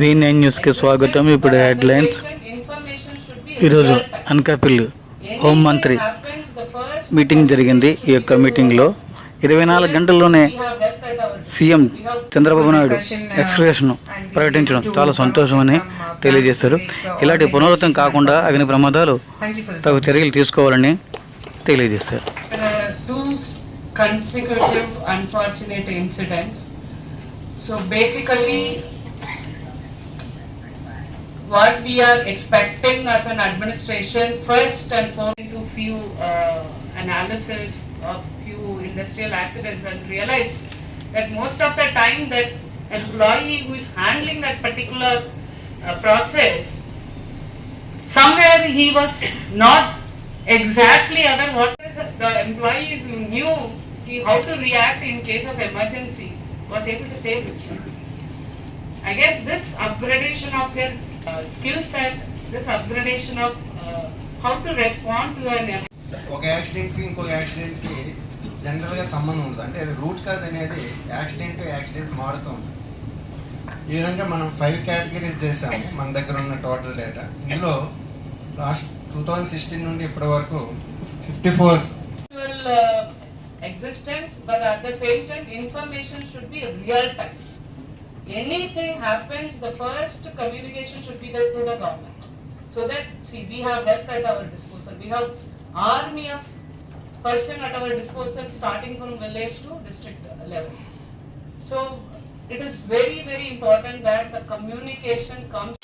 V nine న్యూస్కి స్వాగతం. ఇప్పుడు హెడ్లైన్స్. ఈరోజు అనకాపల్లి హోంమంత్రి మీటింగ్ జరిగింది. ఈ యొక్క మీటింగ్లో ఇరవై నాలుగు గంటల్లోనే సీఎం చంద్రబాబు నాయుడు ఎక్స్ప్రెషన్ ప్రకటించడం చాలా సంతోషమని తెలియజేశారు. ఇలాంటి పునరావృతం కాకుండా అగ్ని ప్రమాదాలు తగు చర్యలు తీసుకోవాలని తెలియజేశారు. Consecutive unfortunate incidents. So basically, what we are expecting as an administration, first and foremost, into few uh, analysis of few industrial accidents and realized that most of the time that employee who is handling that particular uh, process, somewhere he was not exactly aware what is the employee who knew he, how to react in case of emergency was able to save himself. I guess this upgradation of their skill set, this upgradation of uh, how to respond to an ఒక యాక్సిడెంట్కి ఇంకొక యాక్సిడెంట్కి జనరల్గా సంబంధం ఉండదు. అంటే root cause అనేది accident to accident మారుతూ ఉంటుంది. ఈ విధంగా మనం ఫైవ్ కేటగిరీస్ చేసాము మన దగ్గర ఉన్న టోటల్ డేటా ఇందులో లాస్ట్ టూ థౌజండ్ సిక్స్టీన్ నుండి ఇప్పటి వరకు fifty four uh, existence, but at the same time, information should be real time. Anything happens, the first communication should be to the government. So that, see, we have help at our disposal, we have army of person at our disposal, starting from village to district level. So, it is very, very important that the communication comes